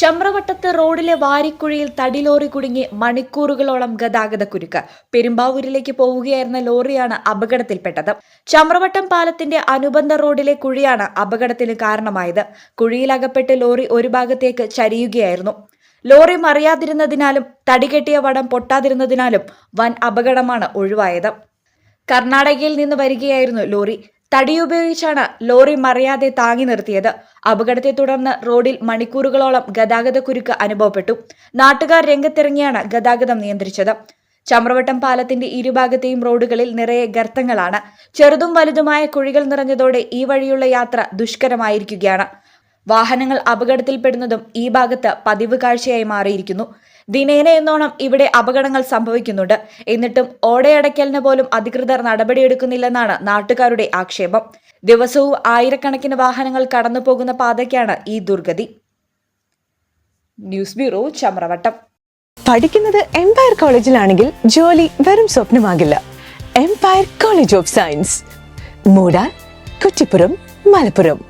ചമ്രവട്ടത്ത് റോഡിലെ വാരിക്കുഴിയിൽ തടി ലോറി കുടുങ്ങി മണിക്കൂറുകളോളം ഗതാഗതക്കുരുക്ക് പെരുമ്പാവൂരിലേക്ക് പോവുകയായിരുന്ന ലോറിയാണ് അപകടത്തിൽപ്പെട്ടത്. ചമ്രവട്ടം പാലത്തിന്റെ അനുബന്ധ റോഡിലെ കുഴിയാണ് അപകടത്തിന് കാരണമായത്. കുഴിയിലകപ്പെട്ട് ലോറി ഒരു ഭാഗത്തേക്ക് ചരിയുകയായിരുന്നു. ലോറി മറിയാതിരുന്നതിനാലും തടികെട്ടിയ വടം പൊട്ടാതിരുന്നതിനാലും വൻ അപകടമാണ് ഒഴിവായത്. കർണാടകയിൽ നിന്ന് വരികയായിരുന്നു ലോറി. തടിയുപയോഗിച്ചാണ് ലോറി മറിയാതെ താങ്ങി നിർത്തിയത്. അപകടത്തെ തുടർന്ന് റോഡിൽ മണിക്കൂറുകളോളം ഗതാഗത കുരുക്ക് അനുഭവപ്പെട്ടു. നാട്ടുകാർ രംഗത്തിറങ്ങിയാണ് ഗതാഗതം നിയന്ത്രിച്ചത്. ചമ്രവട്ടം പാലത്തിന്റെ ഇരുഭാഗത്തെയും റോഡുകളിൽ നിറയെ ഗർത്തങ്ങളാണ്. ചെറുതും വലുതുമായ കുഴികൾ നിറഞ്ഞതോടെ ഈ വഴിയുള്ള യാത്ര ദുഷ്കരമായിരിക്കുകയാണ്. വാഹനങ്ങൾ അപകടത്തിൽപ്പെടുന്നതും ഈ ഭാഗത്ത് പതിവ് കാഴ്ചയായി മാറിയിരിക്കുന്നു. ദിനേന എന്നോണം ഇവിടെ അപകടങ്ങൾ സംഭവിക്കുന്നുണ്ട്. എന്നിട്ടും ഓടയടയ്ക്കലിന് പോലും അധികൃതർ നടപടിയെടുക്കുന്നില്ലെന്നാണ് നാട്ടുകാരുടെ ആക്ഷേപം. ദിവസവും ആയിരക്കണക്കിന് വാഹനങ്ങൾ കടന്നു പോകുന്ന പാതയ്ക്കാണ് ഈ ദുർഗതി. News bureau Chamravattam. പഠിക്കുന്നത് എംപയർ കോളേജിലാണെങ്കിൽ ജോലി വെറും സ്വപ്നമാകില്ല. എംപയർ കോളേജ് ഓഫ് സയൻസ് മൂടാൻ കുറ്റിപ്പുറം മലപ്പുറം.